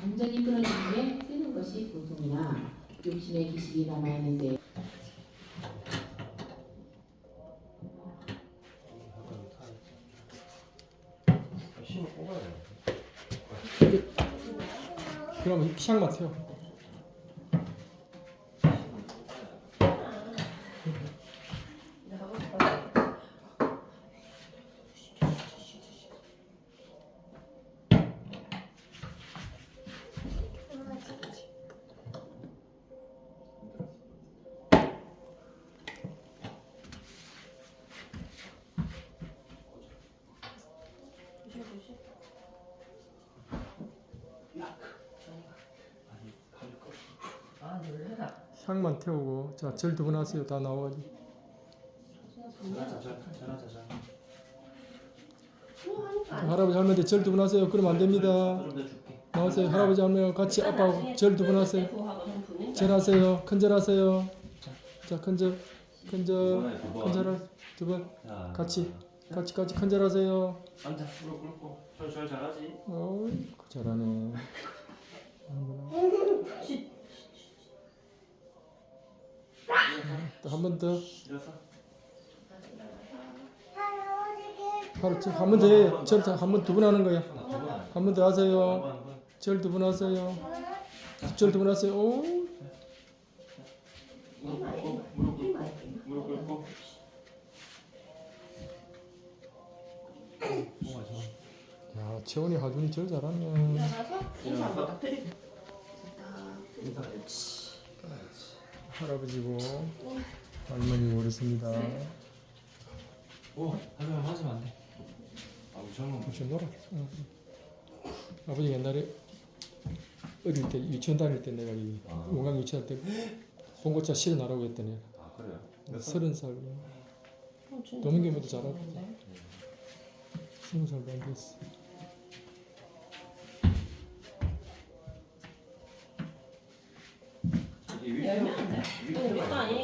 감정이 끊어지는 게 뜨는 것이 고통이나 욕심의 기식이 남아있는데 심을 뽑아야 돼. 그럼 샹 맡아요. 향만 태우고 자 절 두 번 하세요. 다 나와가지고? 할아버지 할머니 절 두 번 하세요. 그러면 안 됩니다. 나오세요. 할아버지 할머니 같이 아빠하고 절 두 번 하세요. 하세요. 절 하세요. 큰절 하세요. 자 큰 절, 큰 절, 이번에 두 번. 큰절 두번 자, 같이 같이 같이 큰절 하세요. 앉아. 무릎 꿇고. 절절 잘하지. 어이 잘하네. 한 번 더. 하루 한번 더 해요. 절한번 두 번 하는 거야. 하나 두 번. 한번 더 하세요. 한번 번. 절두 번 하세요. 절 두 번 하세요. 오. 무릎 꿇고. 무릎 꿇고. 무릎. 야, 채원이 하준이 절 잘하네. 일어나서 인사 한번 딱. 인 할아버지고 할머니고 그렇습니다. 오, 하면 맞으면 안 돼. 아, 젊은 분. 혹시 놀아? 응. 아버지 옛날에 어릴 때 유치원 다닐 때 내가 이 아. 원강 유치원 때 봉고차 실어나라고 했더니 아, 그래요? 몇 살? 서른 살 도민경보다 잘하고 스무 살도 안 됐어.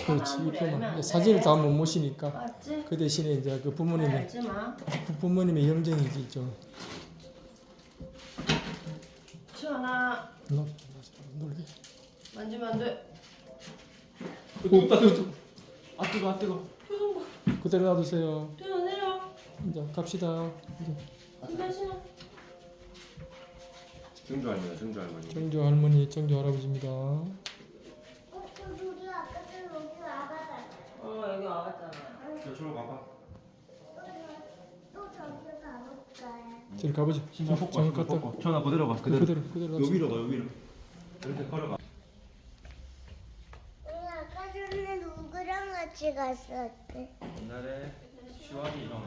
그렇지 돼. 사진을 다 못 모시니까 맞지? 그 대신에 이제 그 부모님의 알지 마. 그 부모님의 영정이지 좀. 시원아 놀- 놀게. 만지면 안 돼. 뜨거, 뜨거, 뜨거. 아, 뜨거, 아, 뜨거. 그대로 놔두세요. 뛰어 내려. 이제 갑시다. 이제 신발 신어. 증조 할머니, 증조 할머니. 정조 할머니, 정조 할아버지입니다. 와봤잖아. 저쪽으로 가봐. 저리 가보자. 신발 자, 벗고, 장을 신발 갖다 벗고. 전화 그대로 가, 그대로. 그대로 그대로 놔두세요. 여기로 가, 여기로. 이렇게 걸어가. 아까 전에 누구랑 같이 갔었대? 옛날에 시완이랑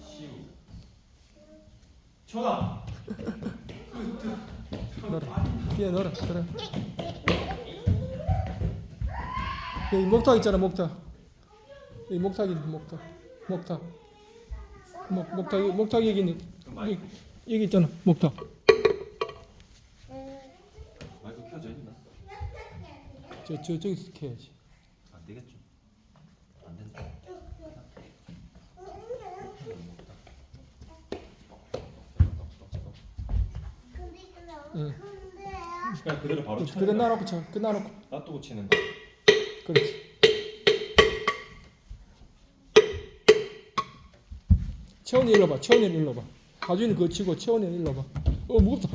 시우. 전화. 넣어라. 뒤에 넣어라. 그래. 여기 목탁 있잖아, 목탁. 여기 목탁이 목탁. 목탁. 목 목탁 목탁 여기 있는 여기, 여기 있잖아, 목탁. 마이크 켜져 있나? 저저 저기서 캐야지. 안 되겠죠. 안 된다. 응. 큰데요? 그냥 그대로 바로 쳐. 그래 놔놓고 쳐. 그 놔놓고. 놔두고 치는 거. 그렇지. 채원이 일로 봐. 채원이 일로 봐. 하준이 그거 치고 채원이 일로 봐. 어 무겁다.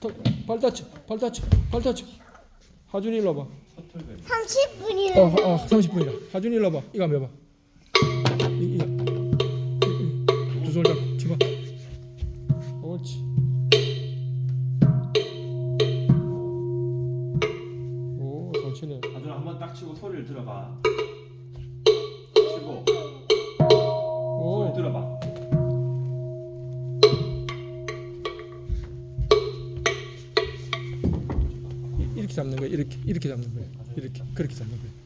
더, 발 다쳐. 발 다쳐. 발 다쳐. 하준이 일로 봐. 서툴베리. 30분이나 어, 어, 30분이다. 하준이 일로 봐. 이거 한번 해봐. 이, 이거. 두손 잡고 치봐. 옳지. 오, 잘 치네. 아주나 한번 딱 치고 소리를 들어봐. 치고 이- 이렇게 잡는 거야. 이렇게, 이렇게 잡는 거야. 이렇게, 그렇게 잡는 거야.